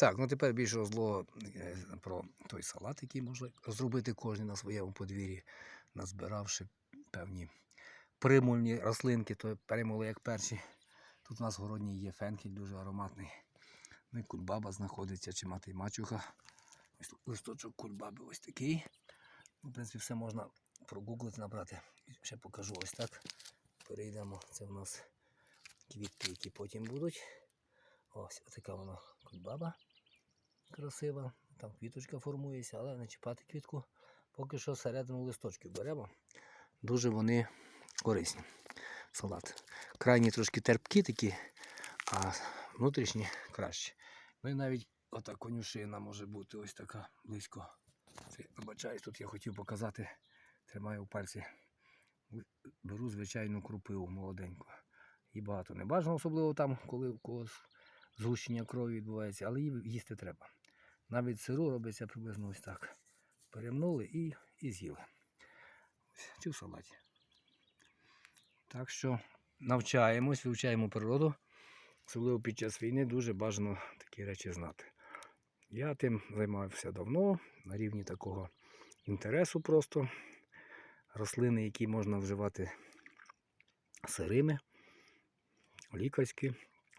Так, ну тепер більш розло е, про той салат, який може зробити кожен на своєму подвір'ї, назбиравши певні примульні рослинки, то примули як перші. Тут у нас городній є фенхель дуже ароматний. Ну і кульбаба знаходиться, чи мати мачуха. Ось листочок кульбаби ось такий. Ну, в принципі, все можна прогуглити, набрати. Ще покажу ось так. Перейдемо. Це в нас квітки, які потім будуть. Ось така вона кульбаба красива. Там квіточка формується, але не чіпати квітку. Поки що середину листочків беремо. Дуже вони корисні. Салат. Крайні трошки терпкі такі, а внутрішні кращі. Ну і навіть ота конюшина може бути ось така близько. Це, тут я хотів показати. Тримаю в пальці. Беру звичайну крупиву молоденьку. Її багато не бажано, особливо там, коли у когось згущення крові відбувається, але її їсти треба. Навіть сиру робиться приблизно ось так. Перемнули і, і з'їли. Чи в салаті. Так що навчаємось, вивчаємо природу. Особливо під час війни дуже бажано такі речі знати. Я тим займався давно, на рівні такого інтересу просто. Рослини, які можна вживати сирими, лікарські,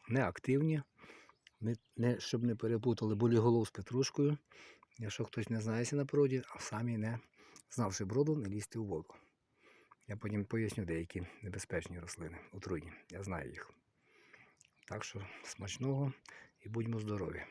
неактивні, не, не, щоб не перепутали боліголов з петрушкою. Якщо хтось не знається на природі, а самі не знавши броду, не лізти у воду. Я потім поясню деякі небезпечні рослини, отруйні. Я знаю їх. Так що смачного і будьмо здорові.